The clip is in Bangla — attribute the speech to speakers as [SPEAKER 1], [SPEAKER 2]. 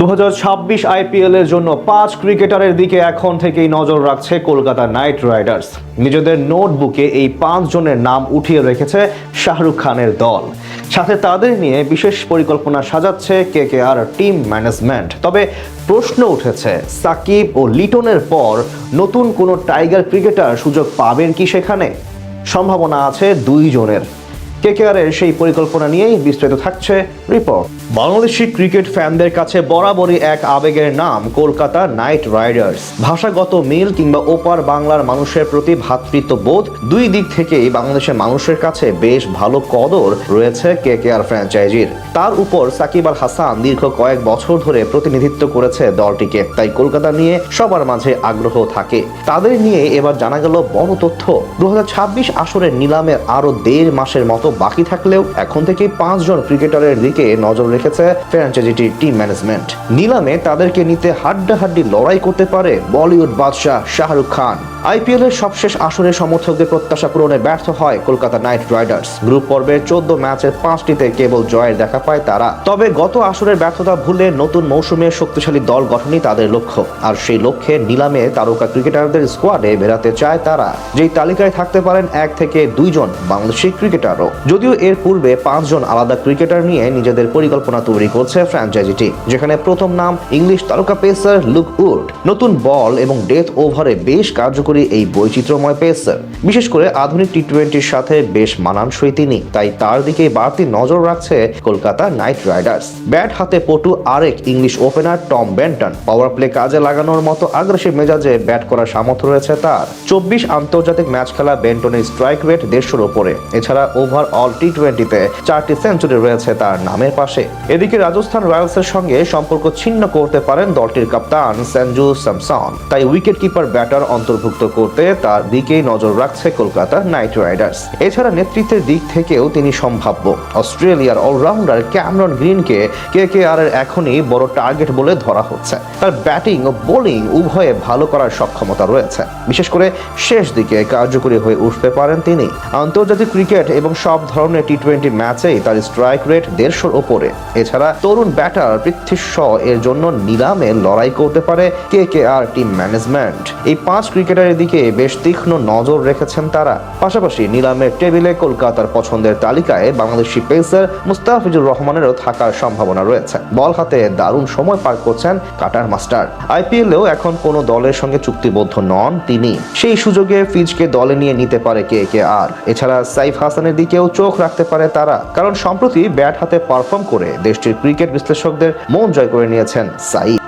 [SPEAKER 1] দু আইপিএল এর জন্য পাঁচ ক্রিকেটারের দিকে এখন থেকেই নজর রাখছে কলকাতা নাইট রাইডার্স। নিজেদের নোটবুকে এই পাঁচ জনের নাম উঠিয়ে রেখেছে শাহরুখ খানের দল। সাথে তাদের নিয়ে বিশেষ পরিকল্পনা সাজাচ্ছে কে কে আর টিম ম্যানেজমেন্ট। তবে প্রশ্ন উঠেছে, সাকিব ও লিটনের পর নতুন কোনো টাইগার ক্রিকেটার সুযোগ পাবেন কি সেখানে? সম্ভাবনা আছে দুই জনের। কেকেআরের সেই পরিকল্পনা নিয়েই বিস্তারিত থাকছে রিপোর্ট বাংলাদেশি ক্রিকেট ফ্যানদের কাছে বরাবরই এক আবেগের নাম, কলকাতা নাইট রাইডার্স। ভাষাগত মিল কিংবা ওপার বাংলার মানুষের প্রতি ভ্রাতৃত্ববোধ দুই দিক থেকেই বাংলাদেশের মানুষের কাছে বেশ ভালো কদর রয়েছে কেকেআর ফ্র্যাঞ্চাইজির তার উপর সাকিব আল হাসান দীর্ঘ কয়েক বছর ধরে প্রতিনিধিত্ব করেছে দলটিকে, তাই কলকাতা নিয়ে সবার মাঝে আগ্রহ থাকে। তাদের নিয়ে এবার জানা গেল বড় তথ্য। দুহাজার ছাব্বিশ আসরের নিলামের আরও দেড় মাসের মতো বাকি থাকলেও এখন থেকেই পাঁচজন ক্রিকেটারের দিকে নজর রেখেছে ফ্র্যাঞ্চাইজিটির টিম ম্যানেজমেন্ট। নিলামে তাদেরকে নিতে হাড্ডাহাড্ডি লড়াই করতে পারে বলিউড বাদশাহ শাহরুখ খান। আইপিএল এর সবশেষ আসরে সমর্থকদের প্রত্যাশা পূরণে ব্যর্থ হয় কলকাতা নাইট রাইডার্স। গ্রুপ পর্বের চোদ্দ ম্যাচের পাঁচটিতে কেবল জয়ের দেখা পায় তারা। তবে গত আসরের ব্যর্থতা ভুলে নতুন মৌসুমে শক্তিশালী দল গঠনই তাদের লক্ষ্য। আর সেই লক্ষ্যে নিলামে তারকা ক্রিকেটারদের স্কোয়াডে বেরাতে চায় তারা। যেই তালিকায় থাকতে পারেন এক থেকে দুইজন বাংলাদেশি ক্রিকেটারও। যদিও এর পূর্বে পাঁচজন আলাদা ক্রিকেটার নিয়ে নিজেদের পরিকল্পনা তৈরি করছে ফ্র্যাঞ্চাইজিটি যেখানে প্রথম নাম ইংলিশ তারকা পেসার লুক উড। নতুন বল এবং ডেথ ওভারে বেশ কার্যকরী এই বৈচিত্র্যময় পেসার বিশেষ করে আধুনিক টি টোয়েন্টির সাথে বেশ মানানসই তিনি। তাই তার দিকে বাড়তি নজর রাখছে কলকাতা নাইট রাইডার্স। ব্যাট হাতে পটু আরেক English opener Tom Banton power play কাজে লাগানোর মতো আগ্রাসী মেজাজে ব্যাট করার সামর্থ্য রয়েছে তার। চব্বিশ আন্তর্জাতিক ম্যাচ খেলা বেন্টনের স্ট্রাইক রেট দেড়শোর ওপরে। এছাড়া ওভার অল টি টোয়েন্টিতে চারটি সেঞ্চুরি রয়েছে তার নামের পাশে। এদিকে রাজস্থান রয়্যালসের সঙ্গে সম্পর্ক ছিন্ন করতে পারেন দলটির কাপ্তান সঞ্জু স্যামসন। তাই উইকেট কিপার ব্যাটার অন্তর্ভুক্ত করতে তার দিকেই নজর রাখছে কলকাতা নাইট রাইডার্স। এছাড়া নেতৃত্বের দিক থেকেও তিনি সম্ভাব্য। অস্ট্রেলিয়ার অলরাউন্ডার ক্যামরন গ্রিনকে কে কে আর এর এখনই বড় টার্গেট বলে ধরা হচ্ছে। তার ব্যাটিং ও বোলিং উভয়ে ভালো করার সক্ষমতা রয়েছে। বিশেষ করে শেষ দিকে কার্যকরী হয়ে উঠতে পারেন তিনি। আন্তর্জাতিক ক্রিকেট এবং সব ধরনের টি টোয়েন্টি ম্যাচেই তার স্ট্রাইক রেট দেড়শোর ওপরে। এছাড়া তরুণ ব্যাটার পৃথ্বী শ এর জন্য নিলামে লড়াই করতে পারে কে কে আর টিম ম্যানেজমেন্ট। এই পাঁচ ক্রিকেটারের দিকে বেশ তীক্ষ্ণ নজর রেখেছেন তারা। পাশাপাশি নিলামের টেবিলে কলকাতার পছন্দের তালিকায় বাংলাদেশি পেসার মুস্তাফিজুর রহমানেরও থাকার সম্ভাবনা রয়েছে। বল হাতে দারুণ সময় পার করছেন কাটার মাস্টার। আইপিএলেও এখন কোনো দলের সঙ্গে চুক্তিবদ্ধ নন তিনি। সেই সুযোগে ফিজকে দলে নিয়ে নিতে পারে কে কে আর। এছাড়া সাইফ হাসানের দিকেও চোখ রাখতে পারে তারা। কারণ সম্প্রতি ব্যাট হাতে পারফর্ম করে দেশটির ক্রিকেট বিশ্লেষকদের মন জয় করে নিয়েছেন সাইফ।